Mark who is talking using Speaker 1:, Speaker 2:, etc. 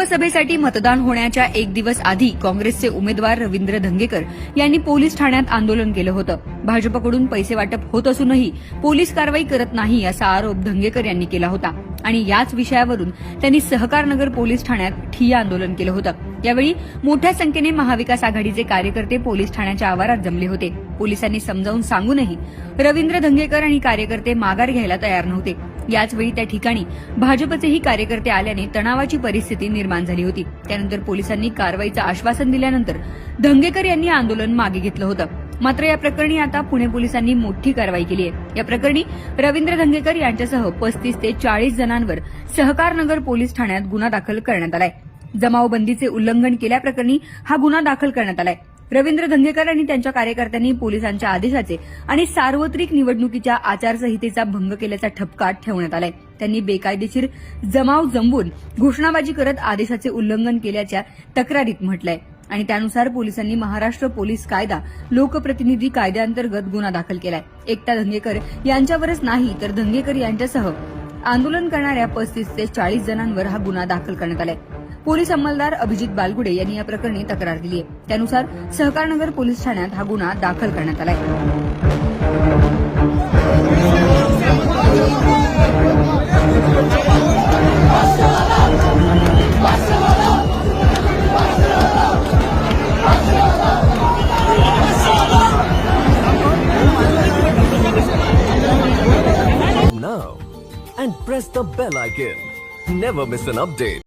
Speaker 1: लोकसभेसाठी मतदान होण्याच्या एक दिवस आधी काँग्रेसचे उमेदवार रवींद्र धंगेकर यांनी पोलीस ठाण्यात आंदोलन केलं होतं. भाजपकडून पैसे वाटप होत असूनही पोलीस कारवाई करत नाही असा आरोप धंगेकर यांनी केला होता. आणि याच विषयावरून त्यांनी सहकारनगर पोलीस ठाण्यात ठिय्या आंदोलन केलं होतं. यावेळी मोठ्या संख्येने महाविकास आघाडीचे कार्यकर्ते पोलीस ठाण्याच्या आवारात जमले होते. पोलिसांनी समजावून सांगूनही रवींद्र धंगेकर आणि कार्यकर्ते माघार घ्यायला तयार नव्हते. याचवेळी त्या ठिकाणी भाजपचेही कार्यकर्ते आल्याने तणावाची परिस्थिती निर्माण झाली होती. त्यानंतर पोलिसांनी कारवाईचं आश्वासन दिल्यानंतर धंगेकर यांनी आंदोलन मागे घेतलं होतं. मात्र या प्रकरणी आता पुणे पोलिसांनी मोठी कारवाई केली आहे. या प्रकरणी रवींद्र धंगेकर यांच्यासह पस्तीस ते चाळीस जणांवर सहकारनगर पोलीस ठाण्यात गुन्हा दाखल करण्यात आलाय. जमावबंदीचे उल्लंघन केल्याप्रकरणी हा गुन्हा दाखल करण्यात आलाय. रवींद्र धंगेकर आणि त्यांच्या कार्यकर्त्यांनी पोलिसांच्या आदेशाचे आणि सार्वत्रिक निवडणुकीच्या आचारसंहितेचा भंग केल्याचा ठपका ठेवण्यात आलाय. त्यांनी बेकायदेशीर जमाव जमवून घोषणाबाजी करत आदेशाचे उल्लंघन केल्याच्या तक्रारीत म्हटलंय. आणि त्यानुसार पोलिसांनी महाराष्ट्र पोलीस कायदा लोकप्रतिनिधी कायद्याअंतर्गत गुन्हा दाखल केलाय. एकटा धंगेकर यांच्यावरच नाही तर धंगेकर यांच्यासह आंदोलन करणाऱ्या पस्तीस ते चाळीस जणांवर हा गुन्हा दाखल करण्यात आलाय. पोलीस अंमलदार अभिजित बालगुडे यांनी या प्रकरणी तक्रार दिली आहे त्यानुसार सहकारनगर पोलीस ठाण्यात हा गुन्हा दाखल करण्यात आलाय
Speaker 2: now and press the bell icon. Never miss an update.